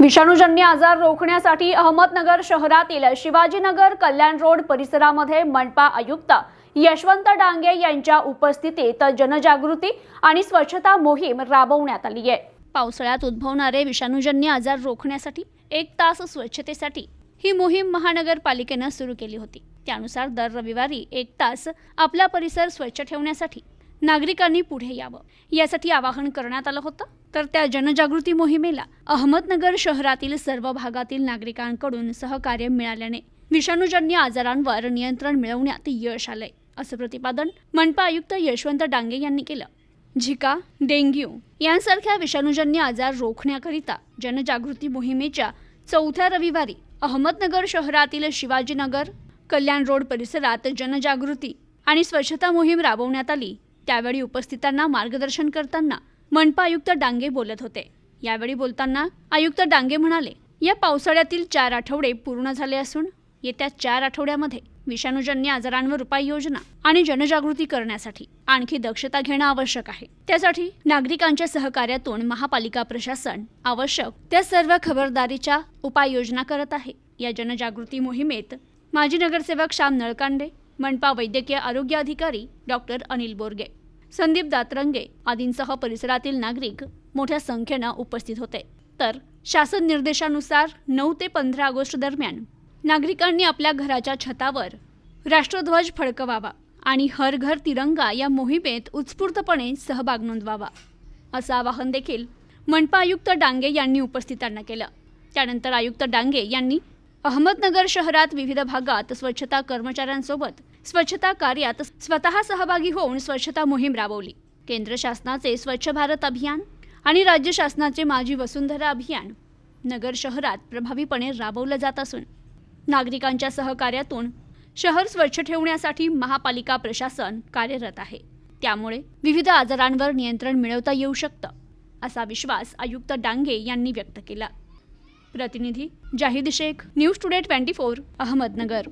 विषाणूजन्य आजार रोखण्यासाठी अहमदनगर शहरातील शिवाजीनगर कल्याण रोड परिसरामध्ये मनपा आयुक्त यशवंत डांगे यांच्या उपस्थितीत जनजागृती आणि स्वच्छता मोहीम राबवण्यात आली आहे. पावसाळ्यात उद्भवणारे विषाणूजन्य आजार रोखण्यासाठी एक तास स्वच्छतेसाठी ही मोहीम महानगरपालिकेनं सुरू केली होती. त्यानुसार दर रविवारी एक तास आपला परिसर स्वच्छ ठेवण्यासाठी नागरिकांनी पुढे यावं. यासाठी आवाहन करण्यात आलं होतं. तर त्या जनजागृती मोहिमेला अहमदनगर शहरातील सर्व भागातील नागरिकांकडून सहकार्य मिळाल्याने विषाणूजन्य आजारांवर नियंत्रण मिळवण्यात यश आलंय असं प्रतिपादन मनपा आयुक्त यशवंत डांगे यांनी केलं. झिका डेंग्यू यांसारख्या विषाणूजन्य आजार रोखण्याकरिता जनजागृती मोहिमेच्या चौथ्या रविवारी अहमदनगर शहरातील शिवाजीनगर कल्याण रोड परिसरात जनजागृती आणि स्वच्छता मोहीम राबवण्यात आली. त्यावेळी उपस्थितांना मार्गदर्शन करताना मनपा आयुक्त डांगे बोलत होते. यावेळी बोलताना आयुक्त डांगे म्हणाले या पावसाळ्यातील चार आठवडे पूर्ण झाले असून येत्या चार आठवड्यामध्ये विषाणूजन्य आजारांवर उपाययोजना आणि जनजागृती करण्यासाठी आणखी दक्षता घेणं आवश्यक आहे. त्यासाठी नागरिकांच्या सहकार्यातून महापालिका प्रशासन आवश्यक त्या सर्व खबरदारीच्या उपाययोजना करत आहे. या जनजागृती मोहिमेत माजी नगरसेवक श्याम नळकांडे मनपा वैद्यकीय आरोग्य अधिकारी डॉक्टर अनिल बोरगे. संदीप दातरंगे आदींसह परिसरातील नागरिक मोठ्या संख्येनं उपस्थित होते. तर शासन निर्देशानुसार नऊ ते पंधरा ऑगस्ट दरम्यान नागरिकांनी आपल्या घराच्या छतावर राष्ट्रध्वज फडकवावा आणि हर घर तिरंगा या मोहिमेत उत्स्फूर्तपणे सहभाग नोंदवावा असं आवाहन देखील मनपा आयुक्त डांगे यांनी उपस्थितांना केलं. त्यानंतर आयुक्त डांगे यांनी अहमदनगर शहरात विविध भागात स्वच्छता कर्मचाऱ्यांसोबत स्वच्छता कार्यात स्वतः सहभागी होऊन स्वच्छता मोहीम राबवली. केंद्र शासनाचे स्वच्छ भारत अभियान आणि राज्य शासनाचे माजी वसुंधरा अभियान नगर शहरात प्रभावीपणे राबवलं जात असून नागरिकांच्या सहकार्यातून शहर स्वच्छ ठेवण्यासाठी महापालिका प्रशासन कार्यरत आहे. त्यामुळे विविध आजारांवर नियंत्रण मिळवता येऊ शकतं असा विश्वास आयुक्त डांगे यांनी व्यक्त केला. प्रतिनिधी Zahid Shaikh news today twenty four Ahmednagar.